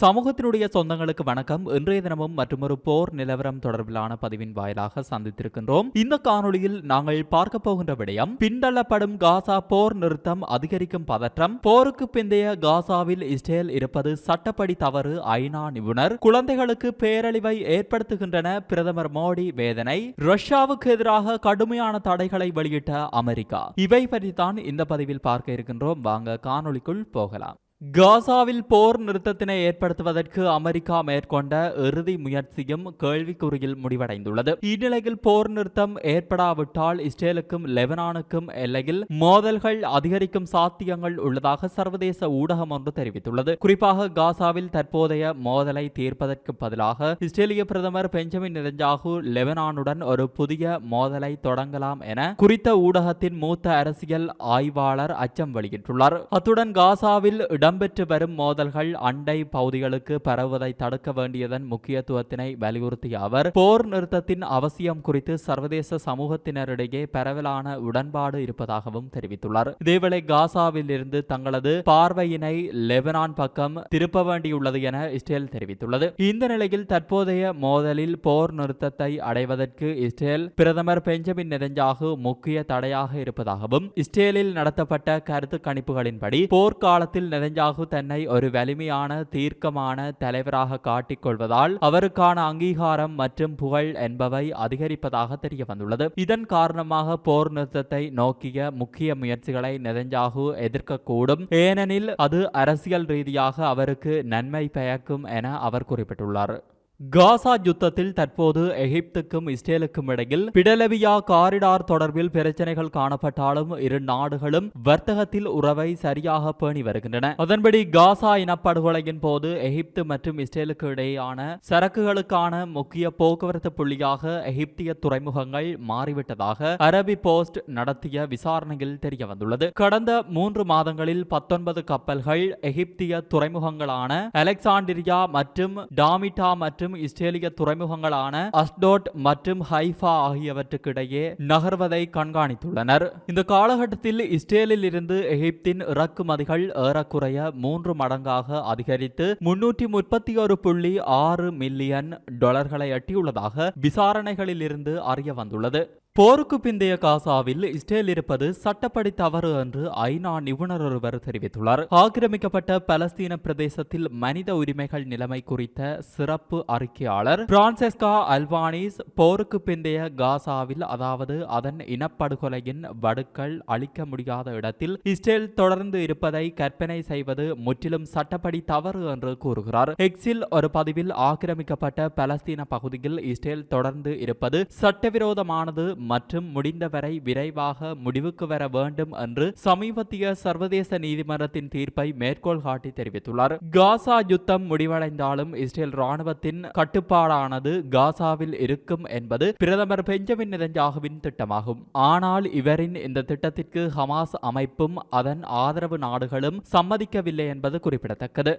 சமூகத்தினுடைய சொந்தங்களுக்கு வணக்கம். இன்றைய தினமும் மற்றொரு போர் நிலவரம் தொடர்பிலான பதிவின் வாயிலாக சந்தித்திருக்கின்றோம். இந்த காணொளியில் நாங்கள் பார்க்க போகின்ற விடயம் பின்தள்ளப்படும் காசா போர் நிறுத்தம் அதிகரிக்கும் பதற்றம் போருக்கு பிந்தைய காசாவில் இஸ்ரேல் இருப்பது சட்டப்படி தவறு ஐநா நிபுணர் குழந்தைகளுக்கு பேரழிவை ஏற்படுத்துகின்றன பிரதமர் மோடி வேதனை ரஷ்யாவுக்கு எதிராக கடுமையான தடைகளை வெளியிட்ட அமெரிக்கா. இவை பற்றித்தான் இந்த பதிவில் பார்க்க இருக்கின்றோம். வாங்க காணொளிக்குள் போகலாம். காசாவில் போர் நிறுத்தத்தினை ஏற்படுத்துவதற்கு அமெரிக்கா மேற்கொண்ட இறுதி முயற்சியும் கேள்விக்குறியில் முடிவடைந்துள்ளது. இந்நிலையில் போர் நிறுத்தம் ஏற்படாவிட்டால் இஸ்ரேலுக்கும் லெபனானுக்கும் எல்லையில் மோதல்கள் அதிகரிக்கும் சாத்தியங்கள் உள்ளதாக சர்வதேச ஊடகம் ஒன்று தெரிவித்துள்ளது. குறிப்பாக காசாவில் தற்போதைய மோதலை தீர்ப்பதற்கு பதிலாக இஸ்ரேலிய பிரதமர் பெஞ்சமின் நெதன்யாகு லெபனானுடன் ஒரு புதிய மோதலை தொடங்கலாம் என குறித்த ஊடகத்தின் மூத்த அரசியல் ஆய்வாளர் அச்சம் வெளியிட்டுள்ளார். அத்துடன் காசாவில் இடம் இடம்பெற்று வரும் மோதல்கள் அண்டை பகுதிகளுக்கு பரவுவதை தடுக்க வேண்டியதன் முக்கியத்துவத்தினை வலியுறுத்திய அவர் போர் நிறுத்தத்தின் அவசியம் குறித்து சர்வதேச சமூகத்தினரிடையே பரவலான உடன்பாடு இருப்பதாகவும் தெரிவித்துள்ளார். இதேவேளை காசாவில் இருந்து தங்களது பார்வையினை லெபனான் பக்கம் திருப்ப வேண்டியுள்ளது என இஸ்ரேல் தெரிவித்துள்ளது. இந்த நிலையில் தற்போதைய மோதலில் போர் நிறுத்தத்தை அடைவதற்கு இஸ்ரேல் பிரதமர் பெஞ்சமின் நெதஞ்சாகு முக்கிய தடையாக இருப்பதாகவும் இஸ்ரேலில் நடத்தப்பட்ட கருத்து கணிப்புகளின்படி போர்க்காலத்தில் நெதன்யாகு தன்னை ஒரு வலிமையான தீர்க்கமான தலைவராக காட்டிக்கொள்வதால் அவருக்கான அங்கீகாரம் மற்றும் புகழ் என்பவை அதிகரிப்பதாக தெரிய வந்துள்ளது இதன் காரணமாக போர் நிறுத்தத்தை நோக்கிய முக்கிய முயற்சிகளை நெதன்யாகு எதிர்க்கக்கூடும். ஏனெனில் அது அரசியல் ரீதியாக அவருக்கு நன்மை பயக்கும் என அவர் குறிப்பிட்டுள்ளார். காசா யுத்தத்தில் தற்போது எகிப்துக்கும் இஸ்ரேலுக்கும் இடையில் பிடலவியா காரிடார் தொடர்பில் பிரச்சனைகள் காணப்பட்டாலும் இரு நாடுகளும் வர்த்தகத்தில் உறவை சரியாக பேணி வருகின்றன. அதன்படி காசா இனப்படுகொலையின் போது எகிப்து மற்றும் இஸ்ரேலுக்கு இடையேயான சரக்குகளுக்கான முக்கிய போக்குவரத்து புள்ளியாக எகிப்திய துறைமுகங்கள் மாறிவிட்டதாக அரபி போஸ்ட் நடத்திய விசாரணையில் தெரிய வந்துள்ளது கடந்த மூன்று மாதங்களில் பத்தொன்பது கப்பல்கள் எகிப்திய துறைமுகங்களான அலெக்சாண்டிரியா மற்றும் டாமிட்டா மற்றும் மற்றும் இஸ்ரேலிய துறைமுகங்களான அஸ்டோட் மற்றும் ஹைஃபா ஆகியவற்றுக்கு இடையே நகர்வதை கண்காணித்துள்ளனர். இந்த காலகட்டத்தில் இஸ்ரேலில் இருந்து எகிப்தின் இறக்குமதிகள் ஏறக்குறைய மூன்று மடங்காக அதிகரித்து முன்னூற்றி முப்பத்தி ஒரு புள்ளி ஆறு மில்லியன் டாலர்களை எட்டியுள்ளதாக விசாரணைகளில் இருந்து அறிய வந்துள்ளது. போருக்கு பிந்தைய காசாவில் இஸ்ரேல் இருப்பது சட்டப்படி தவறு என்று ஐநா நிபுணர் ஒருவர் தெரிவித்துள்ளார். ஆக்கிரமிக்கப்பட்ட பலஸ்தீன பிரதேசத்தில் மனித உரிமைகள் நிலைமை குறித்த சிறப்பு அறிக்கையாளர் பிரான்செஸ்கா அல்வானிஸ் போருக்கு பிந்தைய காசாவில் அதாவது அதன் இனப்படுகொலையின் வடுக்கள் அளிக்க முடியாத இடத்தில் இஸ்ரேல் தொடர்ந்து இருப்பதை கற்பனை செய்வது முற்றிலும் சட்டப்படி தவறு என்று கூறுகிறார். எக்ஸில் ஒரு பதிவில் ஆக்கிரமிக்கப்பட்ட பலஸ்தீன பகுதியில் இஸ்ரேல் தொடர்ந்து இருப்பது சட்டவிரோதமானது மற்றும் முடிந்தவரை விரைவாக முடிவுக்கு வர வேண்டும் என்று சமீபத்திய சர்வதேச நீதிமன்றத்தின் தீர்ப்பை மேற்கோள் காட்டி தெரிவித்துள்ளார். காசா யுத்தம் முடிவடைந்தாலும் இஸ்ரேல் ராணுவத்தின் கட்டுப்பாடானது காசாவில் இருக்கும் என்பது பிரதமர் பெஞ்சமின் நெதஞ்சாகுவின் திட்டமாகும். ஆனால் இவரின் இந்த திட்டத்திற்கு ஹமாஸ் அமைப்பும் அதன் ஆதரவு நாடுகளும் சம்மதிக்கவில்லை என்பது குறிப்பிடத்தக்கது.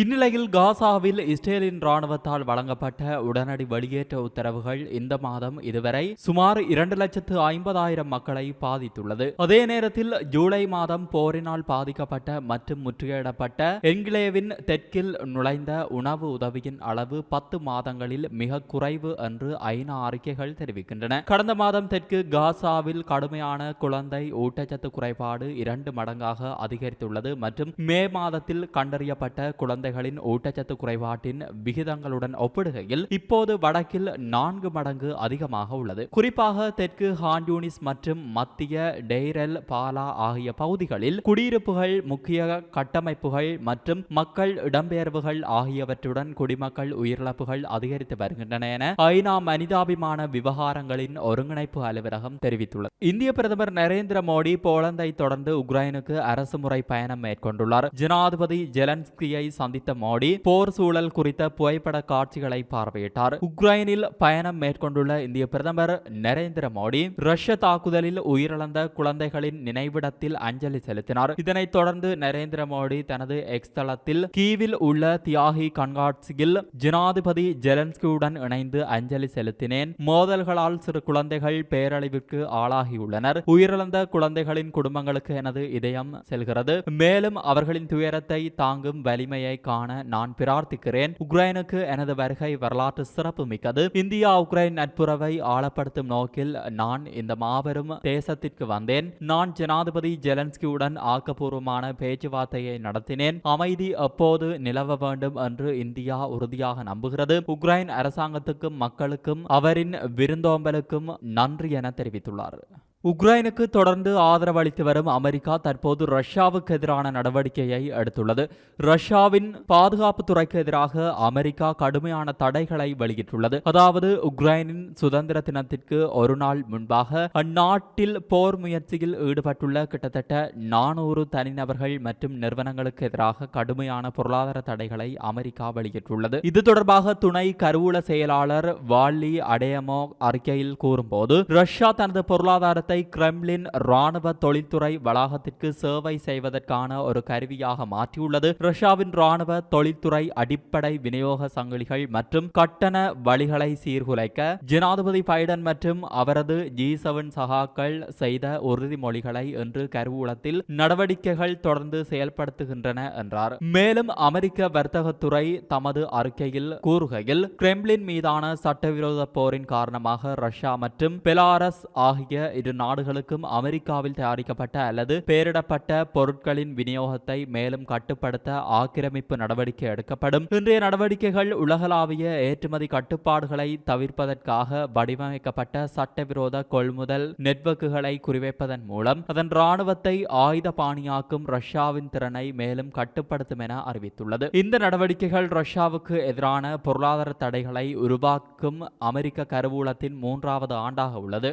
இந்நிலையில் காசாவில் இஸ்ரேலின் ராணுவத்தால் வழங்கப்பட்ட உடனடி வெளியேற்ற உத்தரவுகள் இந்த மாதம் இதுவரை சுமார் இரண்டு லட்சத்து ஐம்பதாயிரம் மக்களை பாதித்துள்ளது. அதே நேரத்தில் ஜூலை மாதம் போரினால் பாதிக்கப்பட்ட மற்றும் முற்றுகையிடப்பட்ட என்கிளேவின் தெற்கில் நுழைந்த உணவு உதவியின் அளவு பத்து மாதங்களில் மிக குறைவு என்று ஐநா அறிக்கைகள் தெரிவிக்கின்றன. கடந்த மாதம் தெற்கு காசாவில் கடுமையான குழந்தை ஊட்டச்சத்து குறைபாடு இரண்டு மடங்காக அதிகரித்துள்ளது மற்றும் மே மாதத்தில் கண்டறியப்பட்ட குழந்தை குழந்தைகளின் ஊட்டச்சத்து குறைபாட்டின் விகிதங்களுடன் ஒப்பிடுகையில் இப்போது வடக்கில் நான்கு மடங்கு அதிகமாக உள்ளது. குறிப்பாக தெற்கு ஹான்யூனிஸ் மற்றும் மத்திய டெய்ரல் பாலா ஆகிய பகுதிகளில் குடியிருப்புகள் முக்கிய கட்டமைப்புகள் மற்றும் மக்கள் இடம்பெயர்வுகள் ஆகியவற்றுடன் குடிமக்கள் உயிரிழப்புகள் அதிகரித்து வருகின்றன என ஐநா மனிதாபிமான விவகாரங்களின் ஒருங்கிணைப்பு அலுவலகம் தெரிவித்துள்ளது. இந்திய பிரதமர் நரேந்திர மோடி போலந்தை தொடர்ந்து உக்ரைனுக்கு அரசுமுறை பயணம் மேற்கொண்டுள்ளார். ஜனாதிபதி ஜெலன்ஸ்கியை சந்தித்த மோடி போர் சூழல் குறித்த புகைப்பட காட்சிகளை பார்வையிட்டார். உக்ரைனில் பயணம் மேற்கொண்டுள்ள இந்திய பிரதமர் நரேந்திர மோடி ரஷ்ய தாக்குதலில் உயிரிழந்த குழந்தைகளின் நினைவிடத்தில் அஞ்சலி செலுத்தினார். இதனைத் தொடர்ந்து நரேந்திர மோடி தனது எக்ஸ் தளத்தில் கீவில் உள்ள தியாகி கண்காட்சியில் ஜனாதிபதி ஜெலன்ஸ்கியுடன் இணைந்து அஞ்சலி செலுத்தினேன். மோதல்களால் சிறு குழந்தைகள் பேரழிவிற்கு ஆளாகியுள்ளனர். உயிரிழந்த குழந்தைகளின் குடும்பங்களுக்கு எனது இதயம் செல்கிறது. மேலும் அவர்களின் துயரத்தை தாங்கும் வலிமையை காண நான் பிரார்த்திக்கிறேன். உக்ரைனுக்கு எனது வருகை வரலாற்று சிறப்பு மிக்கது. இந்தியா உக்ரைன் நட்புறவை ஆழப்படுத்தும் நோக்கில் நான் இந்த மாபெரும் தேசத்திற்கு வந்தேன். நான் ஜனாதிபதி ஜெலன்ஸ்கியுடன் ஆக்கப்பூர்வமான பேச்சுவார்த்தையை நடத்தினேன். அமைதி எப்போது நிலவ வேண்டும் என்று இந்தியா உறுதியாக நம்புகிறது. உக்ரைன் அரசாங்கத்துக்கும் மக்களுக்கும் அவரின் விருந்தோம்பலுக்கும் நன்றி என தெரிவித்துள்ளார். உக்ரைனுக்கு தொடர்ந்து ஆதரவு அளித்து வரும் அமெரிக்கா தற்போது ரஷ்யாவுக்கு எதிரான நடவடிக்கையை எடுத்துள்ளது. ரஷ்யாவின் பாதுகாப்பு துறைக்கு எதிராக அமெரிக்கா கடுமையான தடைகளை வெளியிட்டுள்ளது. அதாவது உக்ரைனின் சுதந்திர தினத்திற்கு ஒரு நாள் முன்பாக அந்நாட்டில் போர் முயற்சியில் ஈடுபட்டுள்ள கிட்டத்தட்ட நானூறு தனிநபர்கள் மற்றும் நிறுவனங்களுக்கு எதிராக கடுமையான பொருளாதார தடைகளை அமெரிக்கா வெளியிட்டுள்ளது. இது தொடர்பாக துணை கருவூல செயலாளர் வால்லி அடையமோ அறிக்கையில் கூறும்போது ரஷ்யா தனது பொருளாதாரத்தை கிரெம்லின் ராணுவ தொழில்துறை வளாகத்திற்கு சேவை செய்வதற்கான ஒரு கருவியாக மாற்றியுள்ளது. ரஷ்யாவின் ராணுவ தொழில்துறை அடிப்படை விநியோக சங்கிலிகள் மற்றும் கட்டண வழிகளை சீர்குலைக்க ஜனாதிபதி பைடன் மற்றும் அவரது ஜி செவன் சகாக்கள் செய்த உறுதிமொழிகளை இன்று கருவூலத்தில் நடவடிக்கைகள் தொடர்ந்து செயல்படுத்துகின்றன என்றார். மேலும் அமெரிக்க வர்த்தகத்துறை தமது அறிக்கையில் கூறுகையில் கிரெம்லின் மீதான சட்டவிரோத போரின் காரணமாக ரஷ்யா மற்றும் பெலாரஸ் ஆகிய இரு நாடுகளுக்கும் அமெரிக்காவில் தயாரிக்கப்பட்ட அல்லது பெயரிடப்பட்ட பொருட்களின் விநியோகத்தை மேலும் கட்டுப்படுத்த ஆக்கிரமிப்பு நடவடிக்கை எடுக்கப்படும். இன்றைய நடவடிக்கைகள் உலகளாவிய ஏற்றுமதி கட்டுப்பாடுகளை தவிர்ப்பதற்காக வடிவமைக்கப்பட்ட சட்டவிரோத கொள்முதல் நெட்வொர்க்குகளை குறிவைப்பதன் மூலம் அதன் ராணுவத்தை ஆயுத பாணியாக்கும் ரஷ்யாவின் திறனை மேலும் கட்டுப்படுத்தும் என அறிவித்துள்ளது. இந்த நடவடிக்கைகள் ரஷ்யாவுக்கு எதிரான பொருளாதார தடைகளை உருவாக்கும் அமெரிக்க கருவூலத்தின் மூன்றாவது ஆண்டாக உள்ளது.